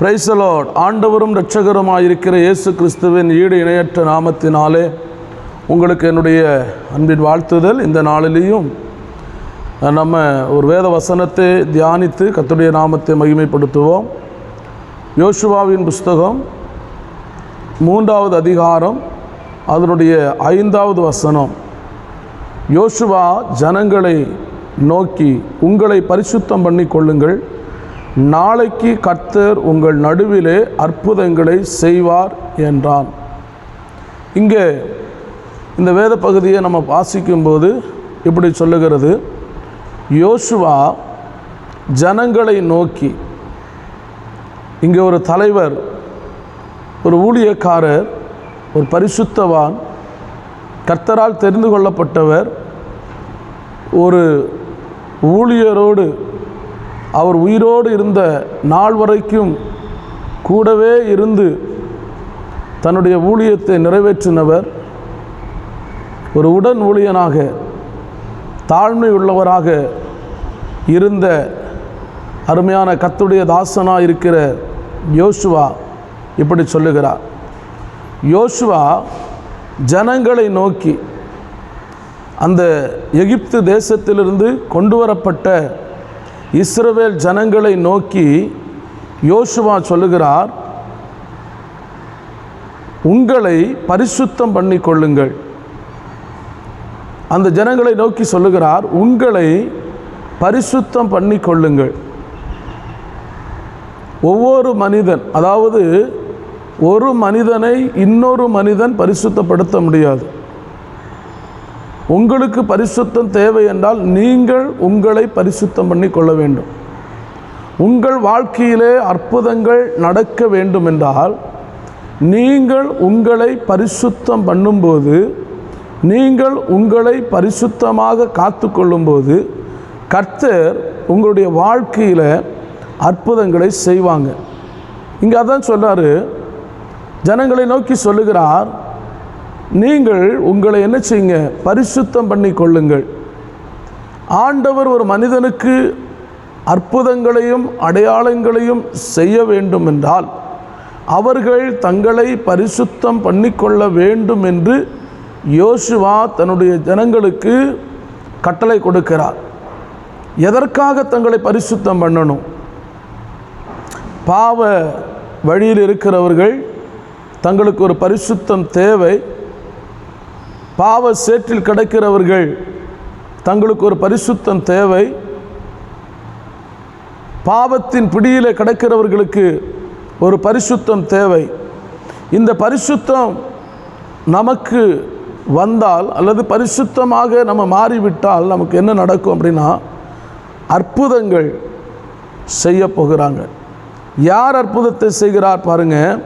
பிரைசலோட் ஆண்டவரும் இரட்சகருமாய் இருக்கிற இயேசு கிறிஸ்துவின் ஈடு இணையற்ற நாமத்தினாலே உங்களுக்கு என்னுடைய அன்பின் வாழ்த்துதல். இந்த நாளிலேயும் நம்ம ஒரு வேத வசனத்தை தியானித்து கத்துடைய நாமத்தை மகிமைப்படுத்துவோம். யோசுவாவின் புஸ்தகம் மூன்றாவது அதிகாரம் அதனுடைய ஐந்தாவது வசனம். யோசுவா ஜனங்களை நோக்கி உங்களை பரிசுத்தம் பண்ணி கொள்ளுங்கள் நாளைக்கு கர்த்தர் உங்கள் நடுவிலே அற்புதங்களை செய்வார் என்றான். இங்கே இந்த வேத பகுதியை நம்ம வாசிக்கும்போது இப்படி சொல்லுகிறது. யோசுவா ஜனங்களை நோக்கி இங்கே ஒரு தலைவர் ஒரு ஊழியக்காரர் ஒரு பரிசுத்தவான் கர்த்தரால் தெரிந்து கொள்ளப்பட்டவர் ஒரு ஊழியரோடு அவர் உயிரோடு இருந்த நாள் வரைக்கும் கூடவே இருந்து தன்னுடைய ஊழியத்தை நிறைவேற்றினவர். ஒரு உடன் ஊழியனாக தாழ்மை உள்ளவராக இருந்த அருமையான கத்துடைய தாசனாக இருக்கிற யோசுவா இப்படி சொல்லுகிறார். யோசுவா ஜனங்களை நோக்கி அந்த எகிப்து தேசத்திலிருந்து கொண்டு வரப்பட்ட இஸ்ரவேல் ஜனங்களை நோக்கி யோசுவா சொல்லுகிறார் உங்களை பரிசுத்தம் பண்ணி கொள்ளுங்கள் அந்த ஜனங்களை நோக்கி சொல்லுகிறார் உங்களை பரிசுத்தம் பண்ணி கொள்ளுங்கள் ஒவ்வொரு மனிதன் அதாவது ஒரு மனிதனை இன்னொரு மனிதன் பரிசுத்தப்படுத்த முடியாது. உங்களுக்கு பரிசுத்தம் தேவை என்றால் நீங்கள் உங்களை பரிசுத்தம் பண்ணி கொள்ள வேண்டும். உங்கள் வாழ்க்கையிலே அற்புதங்கள் நடக்க வேண்டும் என்றால் நீங்கள் உங்களை பரிசுத்தம் பண்ணும்போது நீங்கள் உங்களை பரிசுத்தமாக காத்து கொள்ளும்போது கர்த்தர் உங்களுடைய வாழ்க்கையில் அற்புதங்களை செய்வாங்க. இங்கே அதான் சொல்கிறாரு ஜனங்களை நோக்கி சொல்லுகிறார். நீங்கள் உங்களை என்ன செய்யுங்க? பரிசுத்தம் பண்ணி கொள்ளுங்கள் ஆண்டவர் ஒரு மனிதனுக்கு அற்புதங்களையும் அடையாளங்களையும் செய்ய வேண்டும் என்றால் அவர்கள் தங்களை பரிசுத்தம் பண்ணிக்கொள்ள வேண்டும் என்று யோசுவா தன்னுடைய ஜனங்களுக்கு கட்டளை கொடுக்கிறார். எதற்காக தங்களை பரிசுத்தம் பண்ணணும்? பாவ வழியில் இருக்கிறவர்கள் தங்களுக்கு ஒரு பரிசுத்தம் தேவை. பாவ சேற்றில் கிடக்கிறவர்கள் தங்களுக்கு ஒரு பரிசுத்தம் தேவை. பாவத்தின் பிடியில் கிடக்கிறவர்களுக்கு ஒரு பரிசுத்தம் தேவை. இந்த பரிசுத்தம் நமக்கு வந்தால் அல்லது பரிசுத்தமாக நம்ம மாறிவிட்டால் நமக்கு என்ன நடக்கும் அப்படின்னா அற்புதங்கள் செய்ய போகிறாங்க. யார் அற்புதத்தை செய்கிறார் பாருங்கள்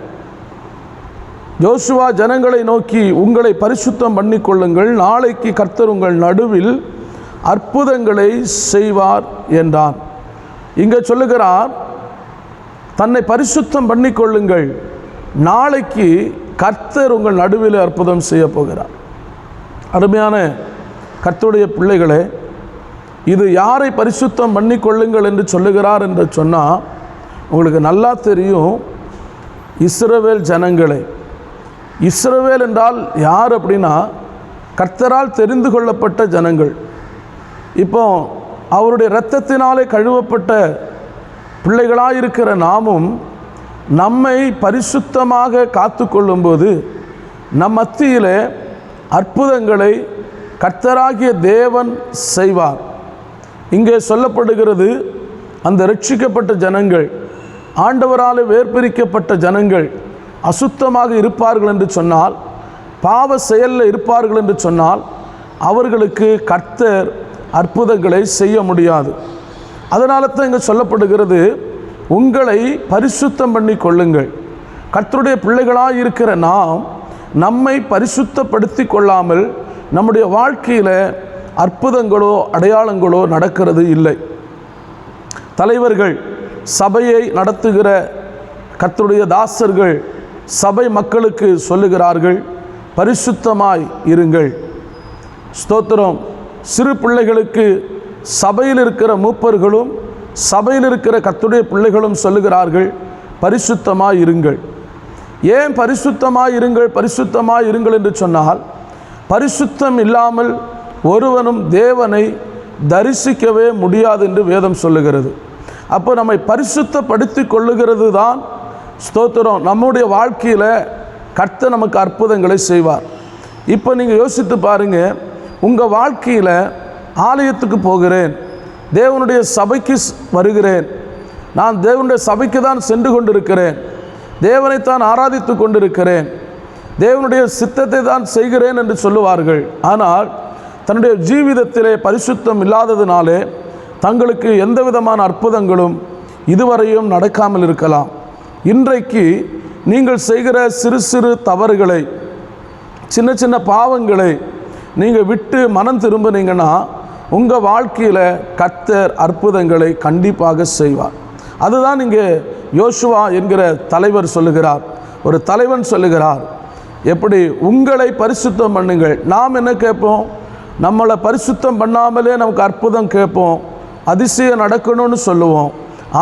யோசுவா ஜனங்களை நோக்கி உங்களை பரிசுத்தம் பண்ணிக்கொள்ளுங்கள். நாளைக்கு கர்த்தர் உங்கள் நடுவில் அற்புதங்களை செய்வார் என்றான் இங்கே சொல்லுகிறார் தன்னை பரிசுத்தம் பண்ணிக்கொள்ளுங்கள். நாளைக்கு கர்த்தர் உங்கள் நடுவில் அற்புதம் செய்ய போகிறார். அருமையான கர்த்தருடைய பிள்ளைகளே இது யாரை பரிசுத்தம் பண்ணிக்கொள்ளுங்கள் என்று சொல்லுகிறார் என்று சொன்னால் உங்களுக்கு நல்லா தெரியும் இஸ்ரவேல் ஜனங்களை. இஸ்ரவேல் என்றால் யார் அப்படின்னா கர்த்தரால் தெரிந்து கொள்ளப்பட்ட ஜனங்கள். இப்போ அவருடைய இரத்தத்தினாலே கழுவப்பட்ட பிள்ளைகளாக இருக்கிற நாமும் நம்மை பரிசுத்தமாக காத்து கொள்ளும்போது நம் மத்தியில் அற்புதங்களை கர்த்தராகிய தேவன் செய்வார். இங்கே சொல்லப்படுகிறது அந்த ரட்சிக்கப்பட்ட ஜனங்கள் ஆண்டவரால் வேர்பிரிக்கப்பட்ட ஜனங்கள் அசுத்தமாக இருப்பார்கள் என்று சொன்னால் பாவ செயலில் இருப்பார்கள் என்று சொன்னால் அவர்களுக்கு கர்த்தர் அற்புதங்களை செய்ய முடியாது. அதனால தான் இங்கே சொல்லப்படுகிறது உங்களை பரிசுத்தம் பண்ணி கொள்ளுங்கள். கர்த்தருடைய பிள்ளைகளாக இருக்கிற நாம் நம்மை பரிசுத்தப்படுத்தி கொள்ளாமல் நம்முடைய வாழ்க்கையில் அற்புதங்களோ அடையாளங்களோ நடக்கிறது இல்லை. தலைவர்கள் சபையை நடத்துகிற கர்த்தருடைய தாசர்கள் சபை மக்களுக்கு சொல்லுகிறார்கள் பரிசுத்தமாய் இருங்கள். ஸ்தோத்திரம். சிறு பிள்ளைகளுக்கு சபையில் இருக்கிற மூப்பர்களும் சபையில் இருக்கிற கத்துடைய பிள்ளைகளும் சொல்லுகிறார்கள் பரிசுத்தமாய் இருங்கள். ஏன் பரிசுத்தமாக இருங்கள் பரிசுத்தமாக இருங்கள் என்று சொன்னால் பரிசுத்தம் இல்லாமல் ஒருவனும் தேவனை தரிசிக்கவே முடியாது என்று வேதம் சொல்லுகிறது. அப்போ நம்மை பரிசுத்தப்படுத்தி கொள்ளுகிறது தான் ஸ்தோத்திரம். நம்முடைய வாழ்க்கையில் கர்த்த நமக்கு அற்புதங்களை செய்வார். இப்போ நீங்கள் யோசித்து பாருங்கள் உங்கள் வாழ்க்கையில் ஆலயத்துக்கு போகிறேன் தேவனுடைய சபைக்கு வருகிறேன் நான் தேவனுடைய சபைக்கு தான் சென்று கொண்டிருக்கிறேன் தேவனைத்தான் ஆராதித்து கொண்டிருக்கிறேன் தேவனுடைய சித்தத்தை தான் செய்கிறேன் என்று சொல்லுவார்கள். ஆனால் தன்னுடைய ஜீவிதத்திலே பரிசுத்தம் இல்லாததினாலே தங்களுக்கு எந்த விதமான அற்புதங்களும் இதுவரையும் நடக்காமல் இருக்கலாம். இன்றைக்கு நீங்கள் செய்கிற சிறு சிறு தவறுகளை சின்ன சின்ன பாவங்களை நீங்கள் விட்டு மனம் திரும்பினீங்கன்னா உங்கள் வாழ்க்கையில் கத்தர் அற்புதங்களை கண்டிப்பாக செய்வார். அதுதான் இங்கே யோசுவா என்கிற தலைவர் சொல்லுகிறார். ஒரு தலைவன் சொல்லுகிறார் எப்படி உங்களை பரிசுத்தம் பண்ணுங்கள். நாம் என்ன கேட்போம்? நம்மளை பரிசுத்தம் பண்ணாமலே நமக்கு அற்புதம் கேட்போம். அதிசயம் நடக்கணும்னு சொல்லுவோம்.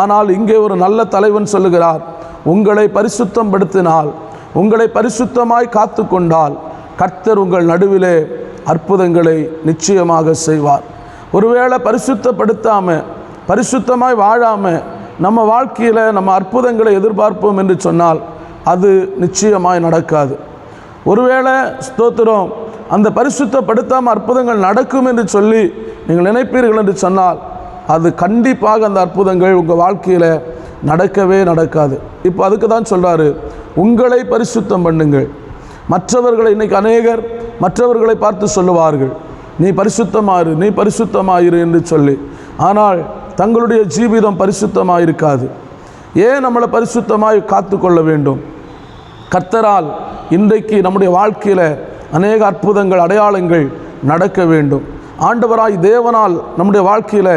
ஆனால் இங்கே ஒரு நல்ல தலைவன் சொல்லுகிறார் உங்களை பரிசுத்தம் படுத்தினால் உங்களை பரிசுத்தமாய் காத்து கொண்டால் கர்த்தர் உங்கள் நடுவிலே அற்புதங்களை நிச்சயமாக செய்வார். ஒருவேளை பரிசுத்தப்படுத்தாமல் பரிசுத்தமாய் வாழாமல் நம்ம வாழ்க்கையில் நம்ம அற்புதங்களை எதிர்பார்ப்போம் என்று சொன்னால் அது நிச்சயமாய் நடக்காது. ஒருவேளை ஸ்தோத்திரம் அந்த பரிசுத்தப்படுத்தாமல் அற்புதங்கள் நடக்கும் என்று சொல்லி நீங்கள் நினைப்பீர்கள் என்று சொன்னால் அது கண்டிப்பாக அந்த அற்புதங்கள் உங்கள் வாழ்க்கையில் நடக்கவே நடக்காது. இப்போ அதுக்கு தான் சொல்கிறாரு உங்களை பரிசுத்தம் பண்ணுங்கள். மற்றவர்களை இன்னைக்கு அநேகர் மற்றவர்களை பார்த்து சொல்லுவார்கள் நீ பரிசுத்தமாயிரு நீ பரிசுத்தமாயிரு என்று சொல்லி. ஆனால் தங்களுடைய ஜீவிதம் பரிசுத்தமாக இருக்காது ஏன் நம்மளை பரிசுத்தமாய் காத்து கொள்ள வேண்டும்? கர்த்தரால் இன்றைக்கு நம்முடைய வாழ்க்கையில் அநேக அற்புதங்கள் அடையாளங்கள் நடக்க வேண்டும். ஆண்டவராய் தேவனால் நம்முடைய வாழ்க்கையில்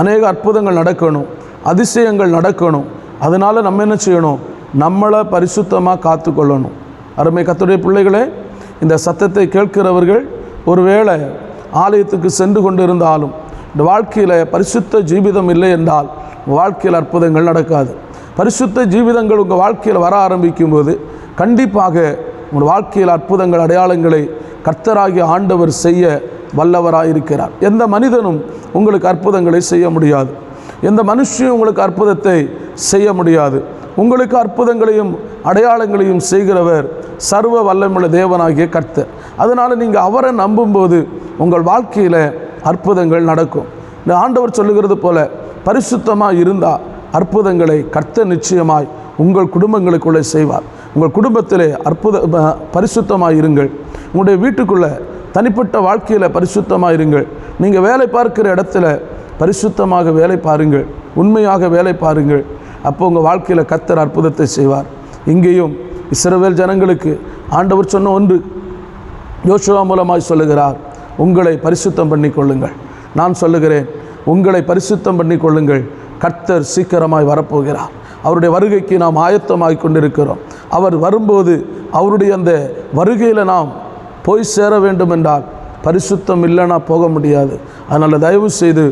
அநேக அற்புதங்கள் நடக்கணும் அதிசயங்கள் நடக்கணும். அதனால் நம்ம என்ன செய்யணும்? நம்மளை பரிசுத்தமாக காத்து கொள்ளணும் அருமை கத்துடைய பிள்ளைகளே இந்த சத்தத்தை கேட்கிறவர்கள் ஒருவேளை ஆலயத்துக்கு சென்று கொண்டிருந்தாலும் இந்த வாழ்க்கையில் பரிசுத்த ஜீவிதம் இல்லை என்றால் வாழ்க்கையில் அற்புதங்கள் நடக்காது. பரிசுத்த ஜீவிதங்கள் உங்கள் வாழ்க்கையில் வர ஆரம்பிக்கும் போது கண்டிப்பாக உங்கள் வாழ்க்கையில் அற்புதங்கள் அடையாளங்களை கர்த்தராகிய ஆண்டவர் செய்ய வல்லவராக இருக்கிறார் எந்த மனிதனும் உங்களுக்கு அற்புதங்களை செய்ய முடியாது. எந்த மனுஷனும் உங்களுக்கு அற்புதத்தை செய்ய முடியாது. உங்களுக்கு அற்புதங்களையும் அடையாளங்களையும் செய்கிறவர் சர்வ வல்லமுள்ள தேவனாகிய கர்த்தர். அதனால் நீங்கள் அவரை நம்பும்போது உங்கள் வாழ்க்கையில் அற்புதங்கள் நடக்கும். இந்த ஆண்டவர் சொல்லுகிறது போல பரிசுத்தமாக இருந்தால் அற்புதங்களை கர்த்த நிச்சயமாய் உங்கள் குடும்பங்களுக்குள்ளே செய்வார். உங்கள் குடும்பத்திலே அற்புத பரிசுத்தமாக இருங்கள். உங்களுடைய வீட்டுக்குள்ளே தனிப்பட்ட வாழ்க்கையில் பரிசுத்தமாக இருங்கள். நீங்கள் வேலை பார்க்கிற இடத்துல பரிசுத்தமாக வேலை பாருங்கள். உண்மையாக வேலை பாருங்கள். அப்போ உங்கள் வாழ்க்கையில் கத்தர் அற்புதத்தை செய்வார். இங்கேயும் இஸ்ரவேல் ஜனங்களுக்கு ஆண்டவர் சொன்ன ஒன்று யோசுவா மூலமாய் சொல்லுகிறார். உங்களை பரிசுத்தம் பண்ணிக்கொள்ளுங்கள் நான் சொல்லுகிறேன் உங்களை பரிசுத்தம் பண்ணிக்கொள்ளுங்கள் கர்த்தர் சீக்கிரமாய் வரப்போகிறார். அவருடைய வருகைக்கு நாம் ஆயத்தமாகி கொண்டிருக்கிறோம். அவர் வரும்போது அவருடைய அந்த வருகையில் நாம் போய் சேர வேண்டும் என்றால் பரிசுத்தம் இல்லைன்னா போக முடியாது. அதனால் தயவு செய்து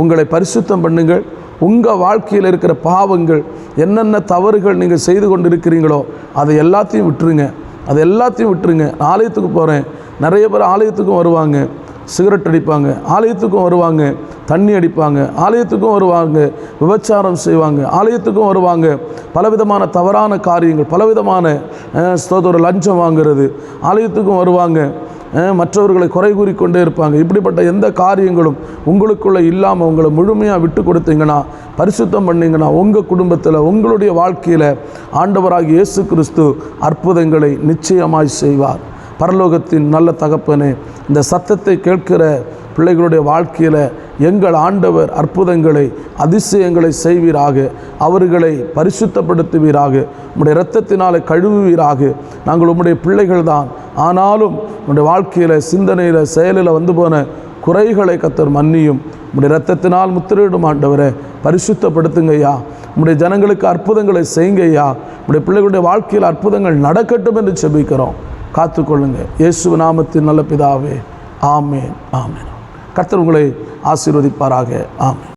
உங்களை பரிசுத்தம் பண்ணுங்கள். உங்கள் வாழ்க்கையில் இருக்கிற பாவங்கள் என்னென்ன தவறுகள் நீங்கள் செய்து கொண்டிருக்கிறீங்களோ அதை எல்லாத்தையும் விட்டுருங்க. அது எல்லாத்தையும் விட்டுருங்க. நான் ஆலயத்துக்கு போகிறேன் நிறைய பேர் ஆலயத்துக்கும் வருவாங்க. சிகரெட் அடிப்பாங்க. ஆலயத்துக்கும் வருவாங்க. தண்ணி அடிப்பாங்க ஆலயத்துக்கும் வருவாங்க விபச்சாரம் செய்வாங்க ஆலயத்துக்கும் வருவாங்க. பலவிதமான தவறான காரியங்கள் பலவிதமான அஹ், லஞ்சம் வாங்குறது ஆலயத்துக்கும் வருவாங்க. மற்றவர்களை குறை கூறிக்கொண்டே இருப்பாங்க. இப்படிப்பட்ட எந்த காரியங்களும் உங்களுக்குள்ளே இல்லாமல் உங்களை முழுமையாக விட்டு கொடுத்தீங்கன்னா பரிசுத்தம் பண்ணிங்கன்னா உங்கள் குடும்பத்தில் உங்களுடைய வாழ்க்கையில் ஆண்டவராக இயேசு கிறிஸ்து அற்புதங்களை நிச்சயமாய் செய்வார். பரலோகத்தின் நல்ல தகப்பனே இந்த சத்தத்தை கேட்கிற பிள்ளைகளுடைய வாழ்க்கையில் எங்கள் ஆண்டவர் அற்புதங்களை அதிசயங்களை செய்வீராக. அவர்களை பரிசுத்தப்படுத்துவீராக. உம்முடைய இரத்தத்தினாலே கழுவுவீராக. நாங்கள் உம்முடைய பிள்ளைகள் தான் ஆனாலும் உம்முடைய வாழ்க்கையில் சிந்தனையில் செயலில் வந்து போன குறைகளை கத்தர் மன்னியும். உம்முடைய இரத்தத்தினால் முத்திரையிடும் ஆண்டவரை பரிசுத்தப்படுத்துங்க ஐயா. உம்முடைய ஜனங்களுக்கு அற்புதங்களை செய்யுங்க ஐயா. உம்முடைய பிள்ளைகளுடைய வாழ்க்கையில் அற்புதங்கள் நடக்கட்டும் என்று செபிக்கிறோம். காத்துக்கொள்ளுங்க. இயேசு நாமத்தின் நல்ல பிதாவே. ஆமேன். ஆமேன். கர்த்தர் உங்களை ஆசீர்வதிப்பாராக. ஆமேன்.